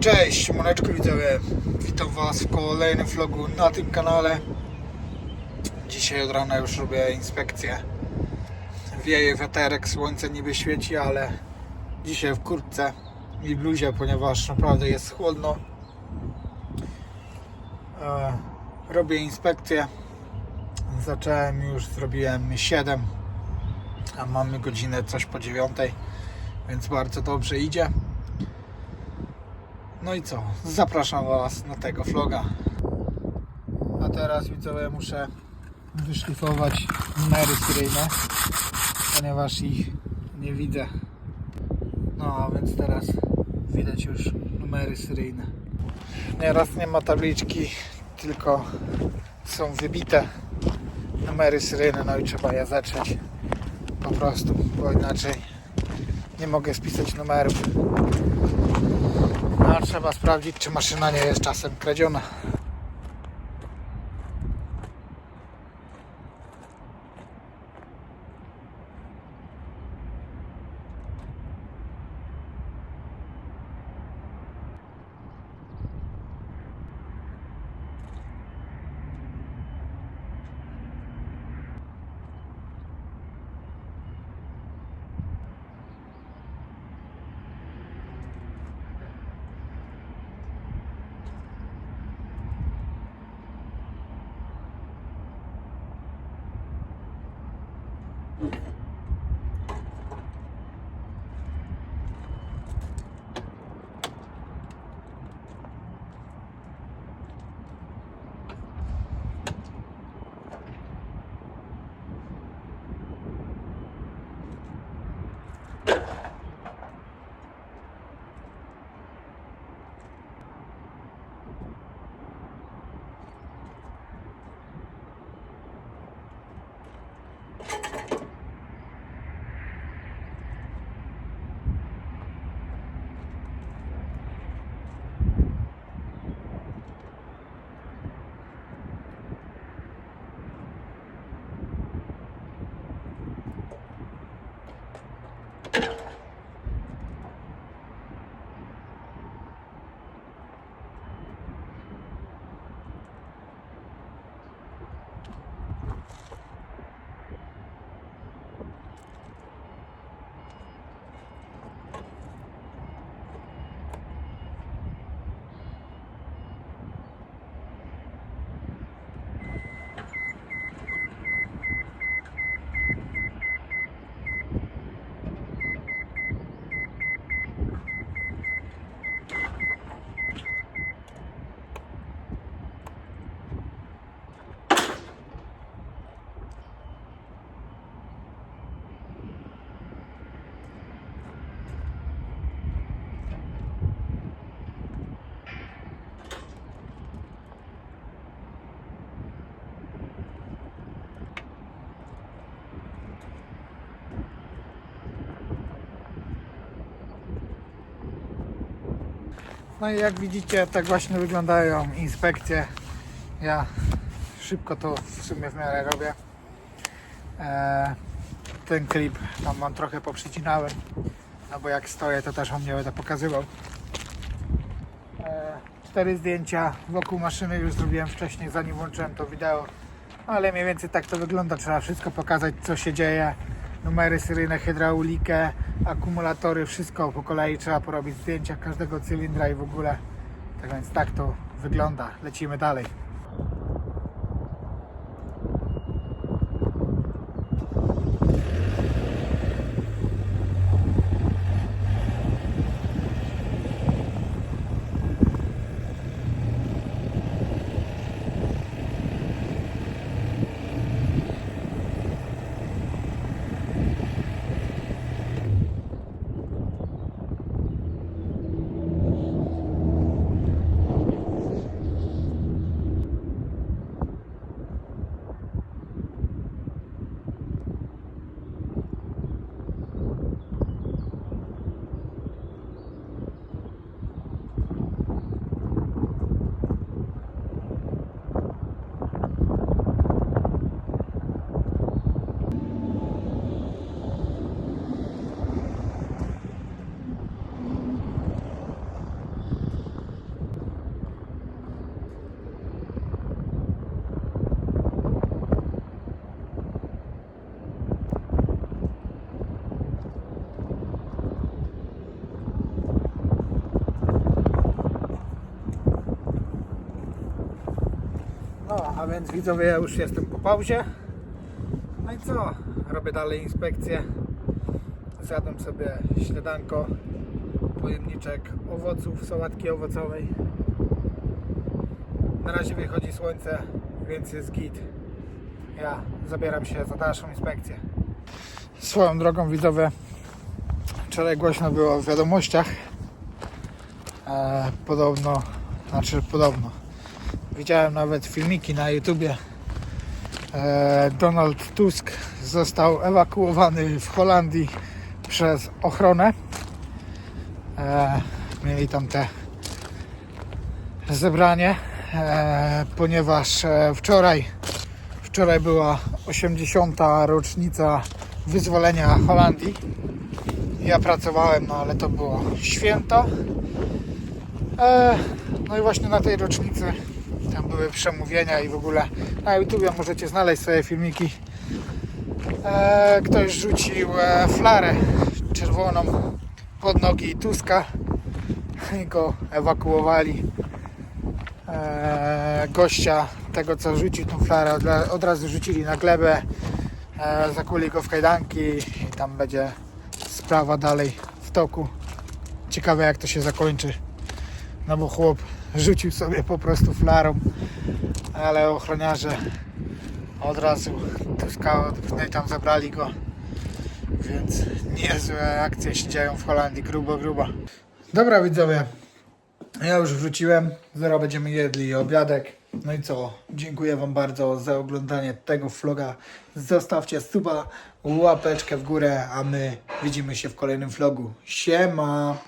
Cześć, Moneczko widzowie. Witam Was w kolejnym vlogu na tym kanale. Dzisiaj od rana już robię inspekcję. Wieje wiaterek, słońce niby świeci, ale dzisiaj w kurtce i bluzie, ponieważ naprawdę jest chłodno. E, robię inspekcję. Zacząłem już, zrobiłem 7, a mamy godzinę coś po 9, więc bardzo dobrze idzie. No i co? Zapraszam Was na tego vloga. A teraz widzowie muszę wyszlifować numery seryjne, ponieważ ich nie widzę. No a więc teraz widać już numery seryjne. Nieraz nie ma tabliczki, tylko są wybite numery seryjne, no i trzeba je zacząć po prostu, bo inaczej nie mogę spisać numerów. A trzeba sprawdzić, czy maszyna nie jest czasem kradziona. No i jak widzicie, tak właśnie wyglądają inspekcje. Ja szybko to w sumie w miarę robię. E, ten klip tam mam trochę poprzycinałem, no bo jak stoję, to też wam nie będę pokazywał. E, cztery zdjęcia wokół maszyny już zrobiłem wcześniej, zanim włączyłem to wideo. Ale mniej więcej tak to wygląda. Trzeba wszystko pokazać, co się dzieje. Numery seryjne, hydraulikę, akumulatory, wszystko po kolei trzeba porobić zdjęcia każdego cylindra i w ogóle. Tak więc tak to wygląda. Lecimy dalej. A więc widzowie, ja już jestem po pauzie. No i co? Robię dalej inspekcję. Zjadłem sobie śniadanko, pojemniczek owoców, sałatki owocowej. Na razie wychodzi słońce, więc jest git. Ja zabieram się za dalszą inspekcję. Swoją drogą widzowie, wczoraj głośno było w wiadomościach. E, podobno, znaczy podobno. Widziałem nawet filmiki na YouTubie. E, Donald Tusk został ewakuowany w Holandii przez ochronę. E, mieli tam te zebranie, e, ponieważ wczoraj, wczoraj była 80. rocznica wyzwolenia Holandii. Ja pracowałem, no ale to było święto. No i właśnie na tej rocznicy tam były przemówienia i w ogóle na YouTubie możecie znaleźć swoje filmiki. E, ktoś rzucił e, flarę czerwoną pod nogi Tuska i go ewakuowali. E, gościa tego co rzucił tą flarę od, ra- od razu rzucili na glebę zakuli go w kajdanki i tam będzie sprawa dalej w toku ciekawe jak to się zakończy no bo chłop rzucił sobie po prostu flarą ale ochroniarze od razu Tuska odpchnęli tam zabrali go więc niezłe akcje się dzieją w Holandii grubo grubo dobra widzowie ja już wróciłem, zaraz będziemy jedli obiadek. No i co? Dziękuję Wam bardzo za oglądanie tego vloga. Zostawcie suba, łapeczkę w górę, a my widzimy się w kolejnym vlogu. Siema!